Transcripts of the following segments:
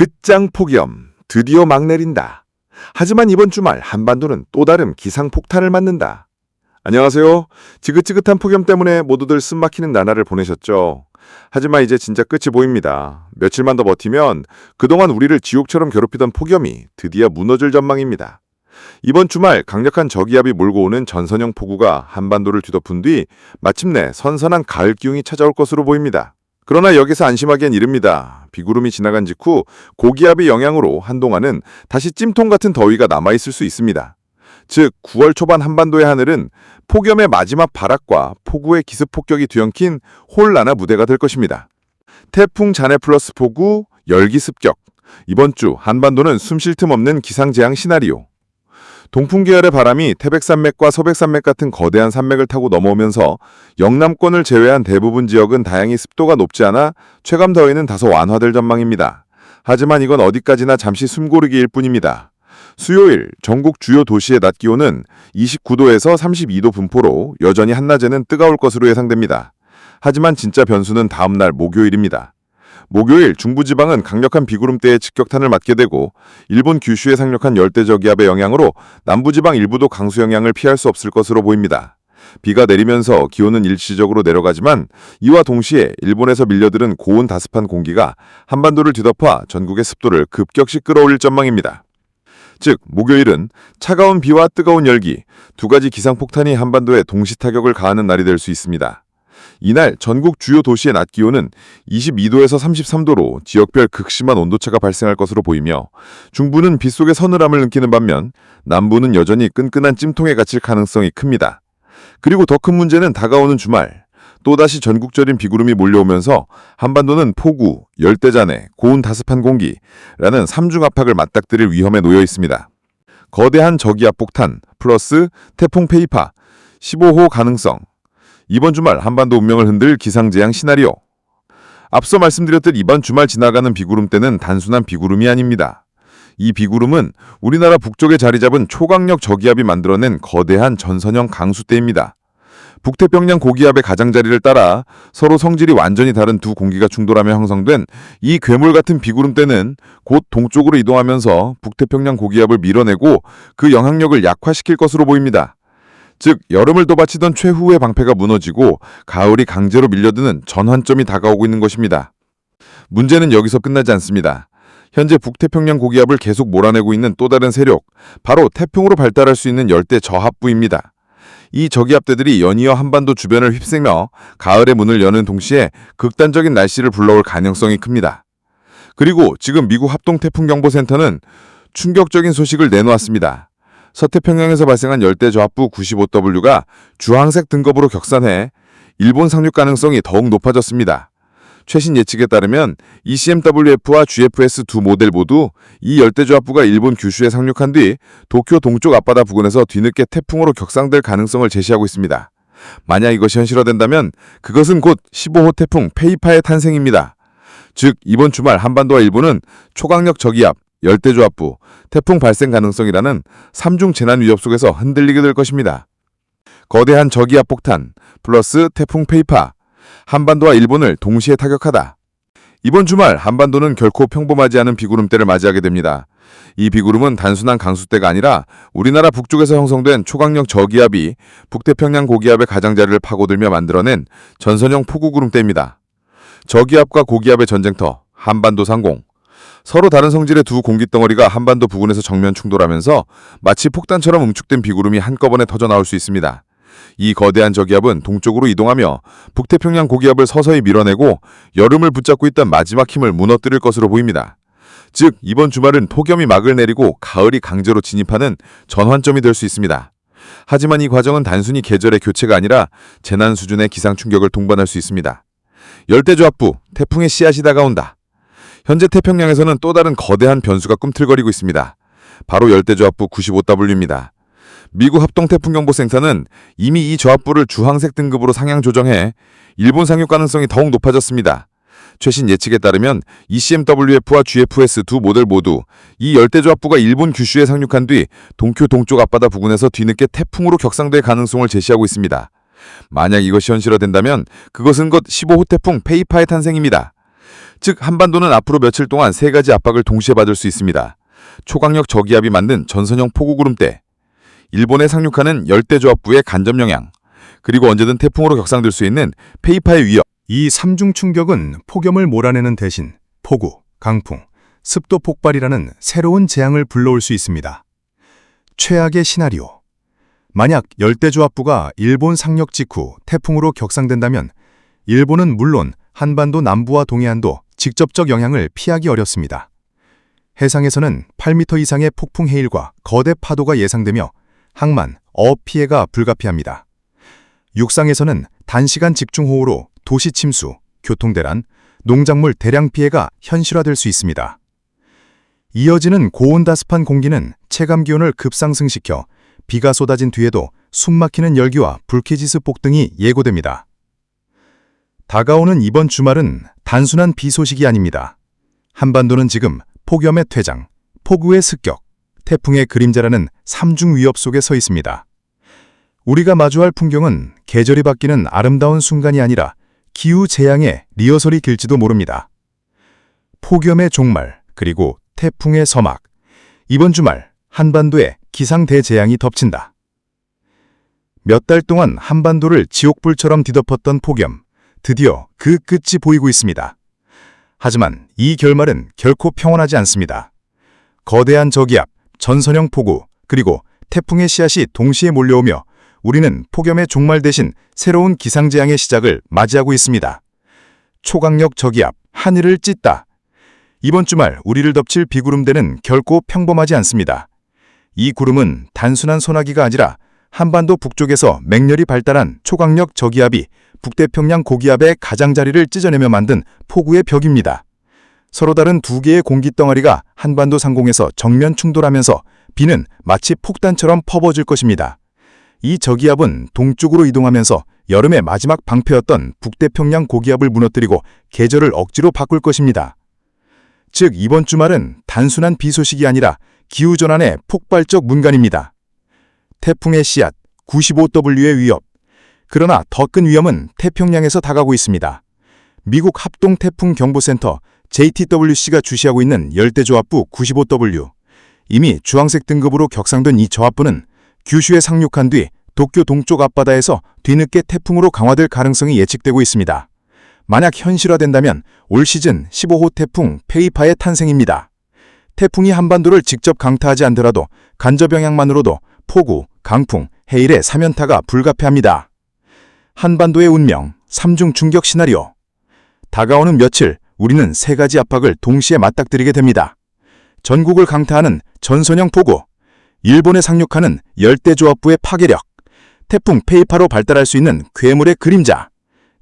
끝장 폭염 드디어 막 내린다. 하지만 이번 주말 한반도는 또 다른 기상 폭탄을 맞는다. 안녕하세요. 지긋지긋한 폭염 때문에 모두들 숨막히는 나날을 보내셨죠. 하지만 이제 진짜 끝이 보입니다. 며칠만 더 버티면 그동안 우리를 지옥처럼 괴롭히던 폭염이 드디어 무너질 전망입니다. 이번 주말 강력한 저기압이 몰고 오는 전선형 폭우가 한반도를 뒤덮은 뒤 마침내 선선한 가을 기운이 찾아올 것으로 보입니다. 그러나 여기서 안심하기엔 이릅니다. 비구름이 지나간 직후 고기압의 영향으로 한동안은 다시 찜통 같은 더위가 남아있을 수 있습니다. 즉 9월 초반 한반도의 하늘은 폭염의 마지막 발악과 폭우의 기습 폭격이 뒤엉킨 홀라나 무대가 될 것입니다. 태풍 자네 플러스 폭우, 열기 습격. 이번 주 한반도는 숨 쉴 틈 없는 기상재앙 시나리오. 동풍 계열의 바람이 태백산맥과 서백산맥 같은 거대한 산맥을 타고 넘어오면서 영남권을 제외한 대부분 지역은 다행히 습도가 높지 않아 체감 더위는 다소 완화될 전망입니다. 하지만 이건 어디까지나 잠시 숨고르기일 뿐입니다. 수요일 전국 주요 도시의 낮 기온은 29도에서 32도 분포로 여전히 한낮에는 뜨거울 것으로 예상됩니다. 하지만 진짜 변수는 다음 날 목요일입니다. 목요일 중부지방은 강력한 비구름대의 직격탄을 맞게 되고 일본 규슈에 상륙한 열대저기압의 영향으로 남부지방 일부도 강수 영향을 피할 수 없을 것으로 보입니다. 비가 내리면서 기온은 일시적으로 내려가지만 이와 동시에 일본에서 밀려들은 고온 다습한 공기가 한반도를 뒤덮어 전국의 습도를 급격히 끌어올릴 전망입니다. 즉 목요일은 차가운 비와 뜨거운 열기 두 가지 기상폭탄이 한반도에 동시 타격을 가하는 날이 될 수 있습니다. 이날 전국 주요 도시의 낮 기온은 22도에서 33도로 지역별 극심한 온도차가 발생할 것으로 보이며 중부는 빗속의 서늘함을 느끼는 반면 남부는 여전히 끈끈한 찜통에 갇힐 가능성이 큽니다. 그리고 더 큰 문제는 다가오는 주말 또다시 전국적인 비구름이 몰려오면서 한반도는 폭우, 열대자내, 고온 다습한 공기라는 삼중 압박을 맞닥뜨릴 위험에 놓여 있습니다. 거대한 저기압 폭탄 플러스 태풍 페이파 15호 가능성 이번 주말 한반도 운명을 흔들 기상재앙 시나리오. 앞서 말씀드렸듯 이번 주말 지나가는 비구름 때는 단순한 비구름이 아닙니다. 이 비구름은 우리나라 북쪽에 자리 잡은 초강력 저기압이 만들어낸 거대한 전선형 강수대입니다. 북태평양 고기압의 가장자리를 따라 서로 성질이 완전히 다른 두 공기가 충돌하며 형성된 이 괴물 같은 비구름대는 곧 동쪽으로 이동하면서 북태평양 고기압을 밀어내고 그 영향력을 약화시킬 것으로 보입니다. 즉 여름을 도바치던 최후의 방패가 무너지고 가을이 강제로 밀려드는 전환점이 다가오고 있는 것입니다. 문제는 여기서 끝나지 않습니다. 현재 북태평양 고기압을 계속 몰아내고 있는 또 다른 세력, 바로 태풍으로 발달할 수 있는 열대 저하부입니다. 이 저기압대들이 연이어 한반도 주변을 휩쓸며 가을의 문을 여는 동시에 극단적인 날씨를 불러올 가능성이 큽니다. 그리고 지금 미국 합동태풍경보센터는 충격적인 소식을 내놓았습니다. 서태평양에서 발생한 열대저하부 95W가 주황색 등급으로 격산해 일본 상륙 가능성이 더욱 높아졌습니다. 최신 예측에 따르면 ECMWF와 GFS 두 모델 모두 이 열대저하부가 일본 규슈에 상륙한 뒤 도쿄 동쪽 앞바다 부근에서 뒤늦게 태풍으로 격상될 가능성을 제시하고 있습니다. 만약 이것이 현실화된다면 그것은 곧 15호 태풍 페이파의 탄생입니다. 즉 이번 주말 한반도와 일본은 초강력 저기압, 열대저하부, 태풍 발생 가능성이라는 삼중 재난 위협 속에서 흔들리게 될 것입니다. 거대한 저기압 폭탄 플러스 태풍 페이파 한반도와 일본을 동시에 타격하다. 이번 주말 한반도는 결코 평범하지 않은 비구름대를 맞이하게 됩니다. 이 비구름은 단순한 강수대가 아니라 우리나라 북쪽에서 형성된 초강력 저기압이 북태평양 고기압의 가장자리를 파고들며 만들어낸 전선형 폭우구름대입니다. 저기압과 고기압의 전쟁터 한반도 상공 서로 다른 성질의 두 공기 덩어리가 한반도 부근에서 정면 충돌하면서 마치 폭탄처럼 응축된 비구름이 한꺼번에 터져 나올 수 있습니다. 이 거대한 저기압은 동쪽으로 이동하며 북태평양 고기압을 서서히 밀어내고 여름을 붙잡고 있던 마지막 힘을 무너뜨릴 것으로 보입니다. 즉 이번 주말은 폭염이 막을 내리고 가을이 강제로 진입하는 전환점이 될 수 있습니다. 하지만 이 과정은 단순히 계절의 교체가 아니라 재난 수준의 기상 충격을 동반할 수 있습니다. 열대저하부, 태풍의 씨앗이 다가온다. 현재 태평양에서는 또 다른 거대한 변수가 꿈틀거리고 있습니다. 바로 열대저하부 95W입니다. 미국 합동태풍경보 센터는 이미 이 저하부를 주황색 등급으로 상향 조정해 일본 상륙 가능성이 더욱 높아졌습니다. 최신 예측에 따르면 ECMWF와 GFS 두 모델 모두 이 열대저하부가 일본 규슈에 상륙한 뒤 동쿄 동쪽 앞바다 부근에서 뒤늦게 태풍으로 격상될 가능성을 제시하고 있습니다. 만약 이것이 현실화된다면 그것은 곧 15호 태풍 페이파의 탄생입니다. 즉 한반도는 앞으로 며칠 동안 세 가지 압박을 동시에 받을 수 있습니다. 초강력 저기압이 만든 전선형 폭우 구름대, 일본에 상륙하는 열대조합부의 간접 영향, 그리고 언제든 태풍으로 격상될 수 있는 페이파의 위협. 이 삼중 충격은 폭염을 몰아내는 대신 폭우, 강풍, 습도 폭발이라는 새로운 재앙을 불러올 수 있습니다. 최악의 시나리오. 만약 열대조합부가 일본 상륙 직후 태풍으로 격상된다면 일본은 물론 한반도 남부와 동해안도 직접적 영향을 피하기 어렵습니다. 해상에서는 8m 이상의 폭풍 해일과 거대 파도가 예상되며 항만, 어업 피해가 불가피합니다. 육상에서는 단시간 집중호우로 도시 침수, 교통대란, 농작물 대량 피해가 현실화될 수 있습니다. 이어지는 고온다습한 공기는 체감 기온을 급상승시켜 비가 쏟아진 뒤에도 숨막히는 열기와 불쾌지수 폭 등이 예고됩니다. 다가오는 이번 주말은 단순한 비 소식이 아닙니다. 한반도는 지금 폭염의 퇴장, 폭우의 습격, 태풍의 그림자라는 삼중 위협 속에 서 있습니다. 우리가 마주할 풍경은 계절이 바뀌는 아름다운 순간이 아니라 기후 재앙의 리허설이 길지도 모릅니다. 폭염의 종말, 그리고 태풍의 서막. 이번 주말 한반도에 기상대재앙이 덮친다. 몇 달 동안 한반도를 지옥불처럼 뒤덮었던 폭염, 드디어 그 끝이 보이고 있습니다. 하지만 이 결말은 결코 평온하지 않습니다. 거대한 저기압, 전선형 폭우, 그리고 태풍의 씨앗이 동시에 몰려오며 우리는 폭염의 종말 대신 새로운 기상재앙의 시작을 맞이하고 있습니다. 초강력 저기압, 하늘을 찢다. 이번 주말 우리를 덮칠 비구름대는 결코 평범하지 않습니다. 이 구름은 단순한 소나기가 아니라 한반도 북쪽에서 맹렬히 발달한 초강력 저기압이 북태평양 고기압의 가장자리를 찢어내며 만든 폭우의 벽입니다. 서로 다른 두 개의 공기 덩어리가 한반도 상공에서 정면 충돌하면서 비는 마치 폭탄처럼 퍼부어질 것입니다. 이 저기압은 동쪽으로 이동하면서 여름의 마지막 방패였던 북태평양 고기압을 무너뜨리고 계절을 억지로 바꿀 것입니다. 즉 이번 주말은 단순한 비 소식이 아니라 기후전환의 폭발적 문간입니다. 태풍의 씨앗, 95W의 위협. 그러나 더 큰 위험은 태평양에서 다가오고 있습니다. 미국 합동태풍경보센터 JTWC가 주시하고 있는 열대조합부 95W. 이미 주황색 등급으로 격상된 이 저압부는 규슈에 상륙한 뒤 도쿄 동쪽 앞바다에서 뒤늦게 태풍으로 강화될 가능성이 예측되고 있습니다. 만약 현실화된다면 올 시즌 15호 태풍 페이파의 탄생입니다. 태풍이 한반도를 직접 강타하지 않더라도 간접 영향만으로도 폭우, 강풍, 해일의 사면타가 불가피합니다. 한반도의 운명, 삼중 충격 시나리오. 다가오는 며칠 우리는 세 가지 압박을 동시에 맞닥뜨리게 됩니다. 전국을 강타하는 전선형 폭우, 일본에 상륙하는 열대조합부의 파괴력, 태풍 페이파로 발달할 수 있는 괴물의 그림자.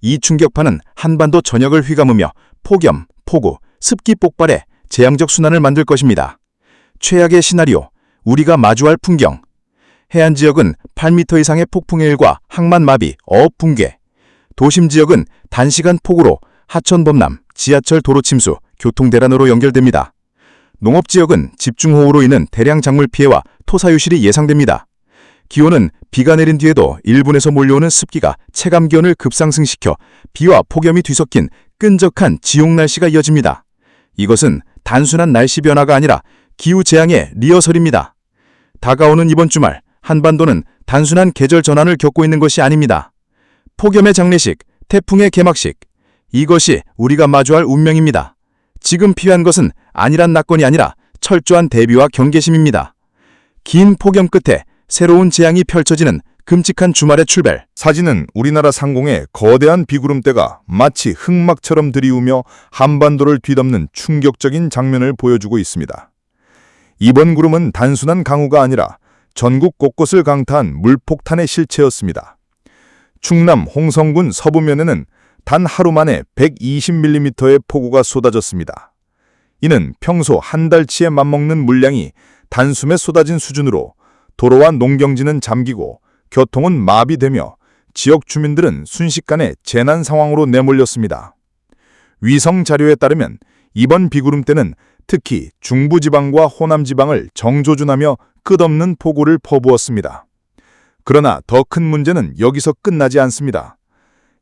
이 충격파는 한반도 전역을 휘감으며 폭염, 폭우, 습기 폭발에 재앙적 순환을 만들 것입니다. 최악의 시나리오, 우리가 마주할 풍경. 해안 지역은 8m 이상의 폭풍의 일과 항만 마비, 어업 붕괴. 도심 지역은 단시간 폭우로 하천 범람, 지하철 도로 침수, 교통 대란으로 연결됩니다. 농업 지역은 집중호우로 인한 대량 작물 피해와 토사 유실이 예상됩니다. 기온은 비가 내린 뒤에도 일본에서 몰려오는 습기가 체감 기온을 급상승시켜 비와 폭염이 뒤섞인 끈적한 지옥 날씨가 이어집니다. 이것은 단순한 날씨 변화가 아니라 기후 재앙의 리허설입니다. 다가오는 이번 주말 한반도는 단순한 계절 전환을 겪고 있는 것이 아닙니다. 폭염의 장례식, 태풍의 개막식 이것이 우리가 마주할 운명입니다. 지금 필요한 것은 안일한 낙건이 아니라 철저한 대비와 경계심입니다. 긴 폭염 끝에 새로운 재앙이 펼쳐지는 끔찍한 주말의 출발. 사진은 우리나라 상공에 거대한 비구름대가 마치 흑막처럼 들이우며 한반도를 뒤덮는 충격적인 장면을 보여주고 있습니다. 이번 구름은 단순한 강우가 아니라 전국 곳곳을 강타한 물폭탄의 실체였습니다. 충남 홍성군 서부면에는 단 하루 만에 120mm의 폭우가 쏟아졌습니다. 이는 평소 한 달치에 맞먹는 물량이 단숨에 쏟아진 수준으로 도로와 농경지는 잠기고 교통은 마비되며 지역 주민들은 순식간에 재난 상황으로 내몰렸습니다. 위성 자료에 따르면 이번 비구름대는 특히 중부지방과 호남지방을 정조준하며 끝없는 폭우를 퍼부었습니다. 그러나 더 큰 문제는 여기서 끝나지 않습니다.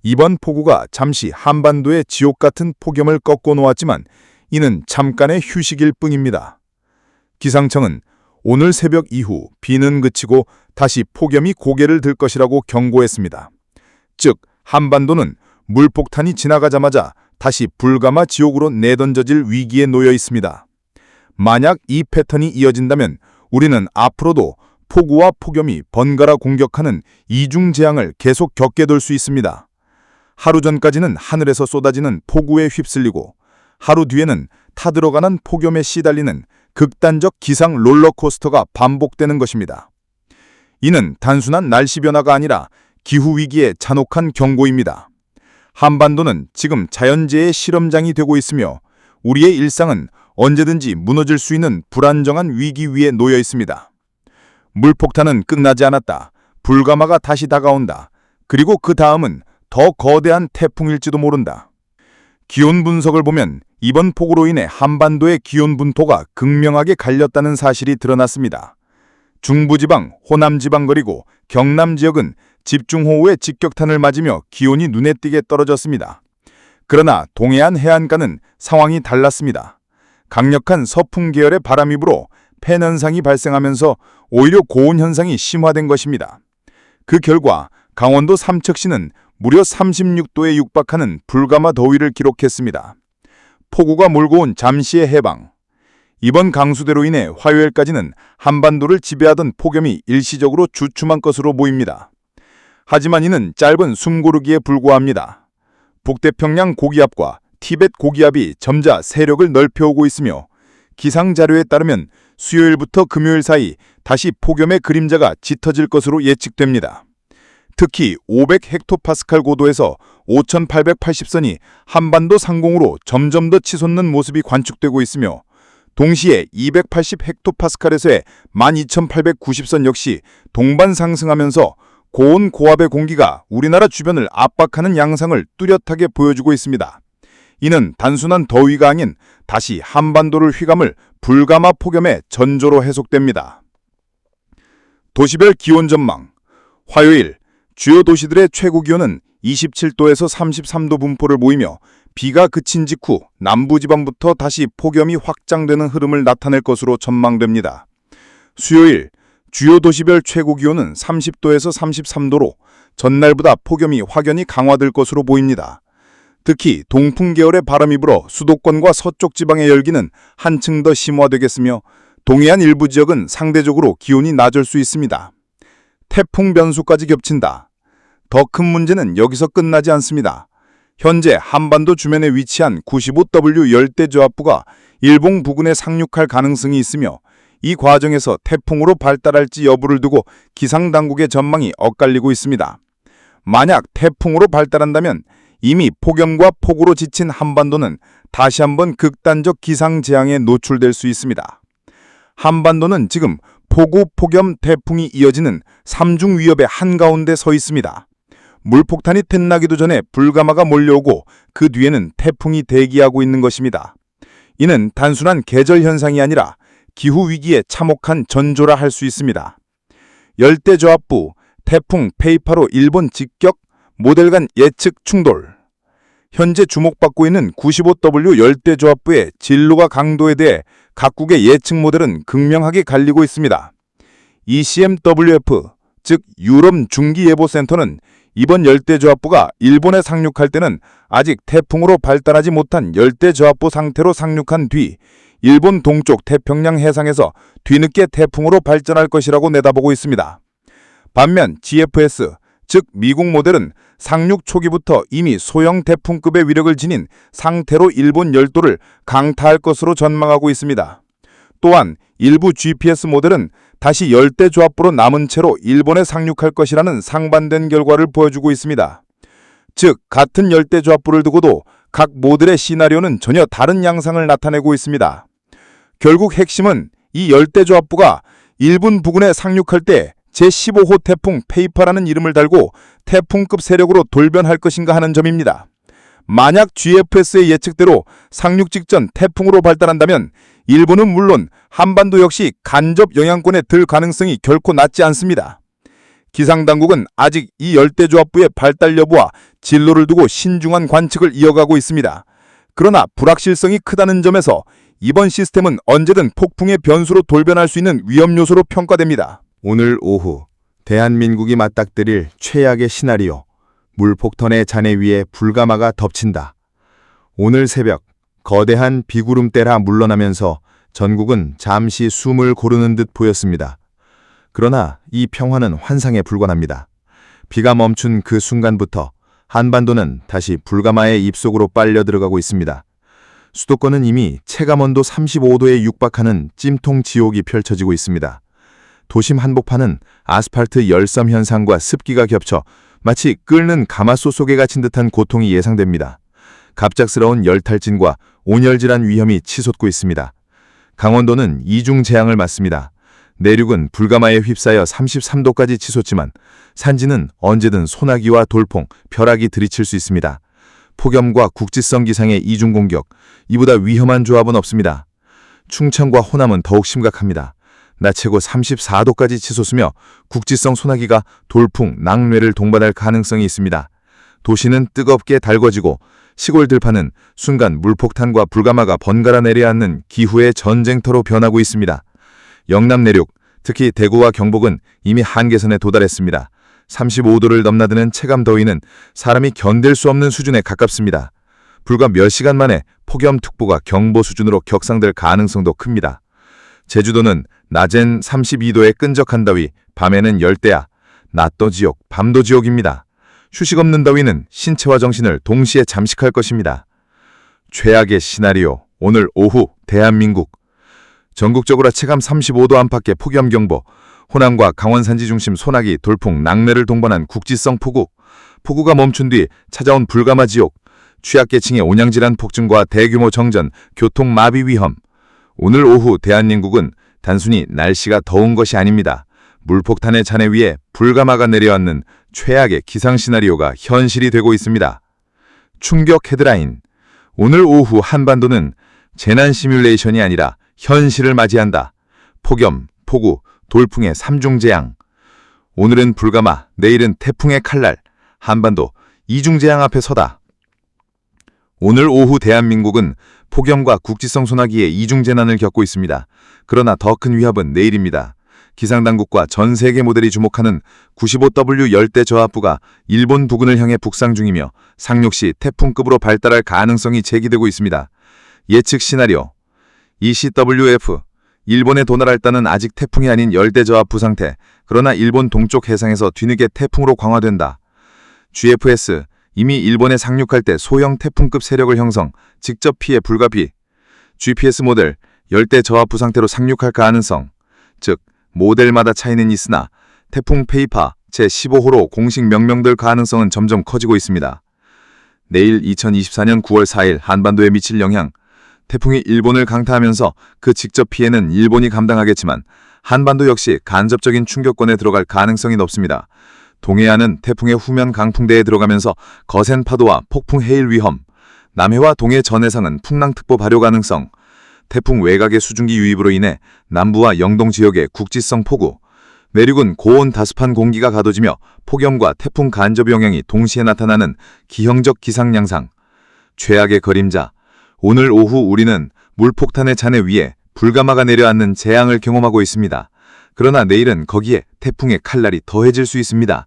이번 폭우가 잠시 한반도의 지옥 같은 폭염을 꺾어 놓았지만 이는 잠깐의 휴식일 뿐입니다. 기상청은 오늘 새벽 이후 비는 그치고 다시 폭염이 고개를 들 것이라고 경고했습니다. 즉, 한반도는 물폭탄이 지나가자마자 다시 불가마 지옥으로 내던져질 위기에 놓여 있습니다. 만약 이 패턴이 이어진다면 우리는 앞으로도 폭우와 폭염이 번갈아 공격하는 이중 재앙을 계속 겪게 될 수 있습니다. 하루 전까지는 하늘에서 쏟아지는 폭우에 휩쓸리고 하루 뒤에는 타들어가는 폭염에 시달리는 극단적 기상 롤러코스터가 반복되는 것입니다. 이는 단순한 날씨 변화가 아니라 기후위기의 잔혹한 경고입니다. 한반도는 지금 자연재해의 실험장이 되고 있으며 우리의 일상은 언제든지 무너질 수 있는 불안정한 위기 위에 놓여 있습니다. 물폭탄은 끝나지 않았다. 불가마가 다시 다가온다. 그리고 그 다음은 더 거대한 태풍일지도 모른다. 기온 분석을 보면 이번 폭우로 인해 한반도의 기온 분포가 극명하게 갈렸다는 사실이 드러났습니다. 중부지방, 호남지방 그리고 경남 지역은 집중호우의 직격탄을 맞으며 기온이 눈에 띄게 떨어졌습니다. 그러나 동해안 해안가는 상황이 달랐습니다. 강력한 서풍 계열의 불어 팬 현상이 발생하면서 오히려 고온 현상이 심화된 것입니다. 그 결과 강원도 삼척시는 무려 36도에 육박하는 불가마 더위를 기록했습니다. 폭우가 몰고 온 잠시의 해방. 이번 강수대로 인해 화요일까지는 한반도를 지배하던 폭염이 일시적으로 주춤한 것으로 보입니다. 하지만 이는 짧은 숨고르기에 불과합니다. 북태평양 고기압과 티벳 고기압이 점자 세력을 넓혀오고 있으며 기상 자료에 따르면 수요일부터 금요일 사이 다시 폭염의 그림자가 짙어질 것으로 예측됩니다. 특히 500 헥토파스칼 고도에서 5880선이 한반도 상공으로 점점 더 치솟는 모습이 관측되고 있으며 동시에 280 헥토파스칼에서의 12890선 역시 동반 상승하면서 고온 고압의 공기가 우리나라 주변을 압박하는 양상을 뚜렷하게 보여주고 있습니다. 이는 단순한 더위가 아닌 다시 한반도를 휘감을 불가마 폭염의 전조로 해석됩니다. 도시별 기온 전망 화요일 주요 도시들의 최고 기온은 27도에서 33도 분포를 보이며 비가 그친 직후 남부지방부터 다시 폭염이 확장되는 흐름을 나타낼 것으로 전망됩니다. 수요일 주요 도시별 최고 기온은 30도에서 33도로 전날보다 폭염이 확연히 강화될 것으로 보입니다. 특히 동풍 계열의 바람이 불어 수도권과 서쪽 지방의 열기는 한층 더 심화되겠으며 동해안 일부 지역은 상대적으로 기온이 낮을 수 있습니다. 태풍 변수까지 겹친다. 더 큰 문제는 여기서 끝나지 않습니다. 현재 한반도 주변에 위치한 95W 열대저압부가 일본 부근에 상륙할 가능성이 있으며 이 과정에서 태풍으로 발달할지 여부를 두고 기상당국의 전망이 엇갈리고 있습니다. 만약 태풍으로 발달한다면 이미 폭염과 폭우로 지친 한반도는 다시 한번 극단적 기상재앙에 노출될 수 있습니다. 한반도는 지금 폭우, 폭염, 태풍이 이어지는 삼중 위협의 한가운데 서 있습니다. 물폭탄이 틈나기도 전에 불가마가 몰려오고 그 뒤에는 태풍이 대기하고 있는 것입니다. 이는 단순한 계절 현상이 아니라 기후 위기의 참혹한 전조라 할 수 있습니다. 열대저압부, 태풍 페이파로 일본 직격, 모델 간 예측 충돌. 현재 주목받고 있는 95W 열대저압부의 진로가 강도에 대해 각국의 예측 모델은 극명하게 갈리고 있습니다. ECMWF, 즉 유럽 중기예보센터는 이번 열대저압부가 일본에 상륙할 때는 아직 태풍으로 발달하지 못한 열대저압부 상태로 상륙한 뒤 일본 동쪽 태평양 해상에서 뒤늦게 태풍으로 발전할 것이라고 내다보고 있습니다. 반면 GFS, 즉 미국 모델은 상륙 초기부터 이미 소형 태풍급의 위력을 지닌 상태로 일본 열도를 강타할 것으로 전망하고 있습니다. 또한 일부 GPS 모델은 다시 열대 조합부로 남은 채로 일본에 상륙할 것이라는 상반된 결과를 보여주고 있습니다. 즉, 같은 열대 조합부를 두고도 각 모델의 시나리오는 전혀 다른 양상을 나타내고 있습니다. 결국 핵심은 이 열대 조합부가 일본 부근에 상륙할 때 제15호 태풍 페이파라는 이름을 달고 태풍급 세력으로 돌변할 것인가 하는 점입니다. 만약 GFS의 예측대로 상륙 직전 태풍으로 발달한다면 일본은 물론 한반도 역시 간접 영향권에 들 가능성이 결코 낮지 않습니다. 기상당국은 아직 이 열대조합부의 발달 여부와 진로를 두고 신중한 관측을 이어가고 있습니다. 그러나 불확실성이 크다는 점에서 이번 시스템은 언제든 폭풍의 변수로 돌변할 수 있는 위험 요소로 평가됩니다. 오늘 오후 대한민국이 맞닥뜨릴 최악의 시나리오 물폭탄의 잔해 위에 불가마가 덮친다. 오늘 새벽 거대한 비구름대라 물러나면서 전국은 잠시 숨을 고르는 듯 보였습니다. 그러나 이 평화는 환상에 불과합니다. 비가 멈춘 그 순간부터 한반도는 다시 불가마의 입속으로 빨려 들어가고 있습니다. 수도권은 이미 체감온도 35도에 육박하는 찜통 지옥이 펼쳐지고 있습니다. 도심 한복판은 아스팔트 열섬 현상과 습기가 겹쳐 마치 끓는 가마솥 속에 갇힌 듯한 고통이 예상됩니다. 갑작스러운 열탈진과 온열질환 위험이 치솟고 있습니다. 강원도는 이중 재앙을 맞습니다. 내륙은 불가마에 휩싸여 33도까지 치솟지만 산지는 언제든 소나기와 돌풍, 벼락이 들이칠 수 있습니다. 폭염과 국지성 기상의 이중 공격, 이보다 위험한 조합은 없습니다. 충청과 호남은 더욱 심각합니다. 낮 최고 34도까지 치솟으며 국지성 소나기가 돌풍, 낙뢰를 동반할 가능성이 있습니다. 도시는 뜨겁게 달궈지고 시골 들판은 순간 물폭탄과 불가마가 번갈아 내려앉는 기후의 전쟁터로 변하고 있습니다. 영남 내륙, 특히 대구와 경북은 이미 한계선에 도달했습니다. 35도를 넘나드는 체감 더위는 사람이 견딜 수 없는 수준에 가깝습니다. 불과 몇 시간 만에 폭염특보가 경보 수준으로 격상될 가능성도 큽니다. 제주도는 낮엔 32도에 끈적한 더위, 밤에는 열대야, 낮도 지옥, 밤도 지옥입니다. 휴식 없는 더위는 신체와 정신을 동시에 잠식할 것입니다. 최악의 시나리오, 오늘 오후 대한민국. 전국적으로 체감 35도 안팎의 폭염경보, 호남과 강원 산지 중심 소나기, 돌풍, 낙뢰를 동반한 국지성 폭우, 폭우가 멈춘 뒤 찾아온 불가마 지옥, 취약계층의 온양질환 폭증과 대규모 정전, 교통 마비 위험. 오늘 오후 대한민국은 단순히 날씨가 더운 것이 아닙니다. 물폭탄의 잔해 위에 불가마가 내려앉는 최악의 기상 시나리오가 현실이 되고 있습니다. 충격 헤드라인. 오늘 오후 한반도는 재난 시뮬레이션이 아니라 현실을 맞이한다. 폭염, 폭우, 돌풍의 삼중 재앙. 오늘은 불가마, 내일은 태풍의 칼날. 한반도 이중 재앙 앞에 서다. 오늘 오후 대한민국은 폭염과 국지성 소나기의 이중 재난을 겪고 있습니다. 그러나 더 큰 위협은 내일입니다. 기상당국과 전 세계 모델이 주목하는 95W 열대 저압부가 일본 부근을 향해 북상 중이며 상륙시 태풍급으로 발달할 가능성이 제기되고 있습니다. 예측 시나리오 ECWF 일본의 도날알다는 아직 태풍이 아닌 열대 저압부 상태, 그러나 일본 동쪽 해상에서 뒤늦게 태풍으로 강화된다. GFS 이미 일본에 상륙할 때 소형 태풍급 세력을 형성, 직접 피해 불가피. GPS 모델 열대 저압부 상태로 상륙할 가능성, 즉 모델마다 차이는 있으나 태풍 페이파 제15호로 공식 명명될 가능성은 점점 커지고 있습니다. 내일 2024년 9월 4일 한반도에 미칠 영향, 태풍이 일본을 강타하면서 그 직접 피해는 일본이 감당하겠지만 한반도 역시 간접적인 충격권에 들어갈 가능성이 높습니다. 동해안은 태풍의 후면 강풍대에 들어가면서 거센 파도와 폭풍 해일 위험, 남해와 동해 전해상은 풍랑특보 발효 가능성, 태풍 외곽의 수증기 유입으로 인해 남부와 영동 지역의 국지성 폭우, 내륙은 고온 다습한 공기가 가둬지며 폭염과 태풍 간접 영향이 동시에 나타나는 기형적 기상 양상, 최악의 그림자, 오늘 오후 우리는 물폭탄의 잔해 위에 불가마가 내려앉는 재앙을 경험하고 있습니다. 그러나 내일은 거기에 태풍의 칼날이 더해질 수 있습니다.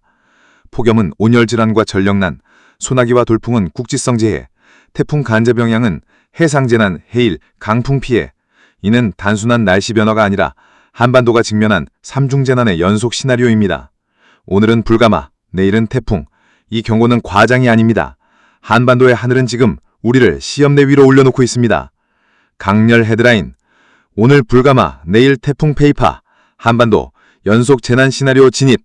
폭염은 온열 질환과 전력난, 소나기와 돌풍은 국지성 재해, 태풍 간접 영향은 해상 재난, 해일, 강풍 피해. 이는 단순한 날씨 변화가 아니라 한반도가 직면한 삼중 재난의 연속 시나리오입니다. 오늘은 불가마, 내일은 태풍. 이 경고는 과장이 아닙니다. 한반도의 하늘은 지금 우리를 시험대 위로 올려놓고 있습니다. 강렬 헤드라인. 오늘 불가마, 내일 태풍 페이파. 한반도 연속 재난 시나리오 진입.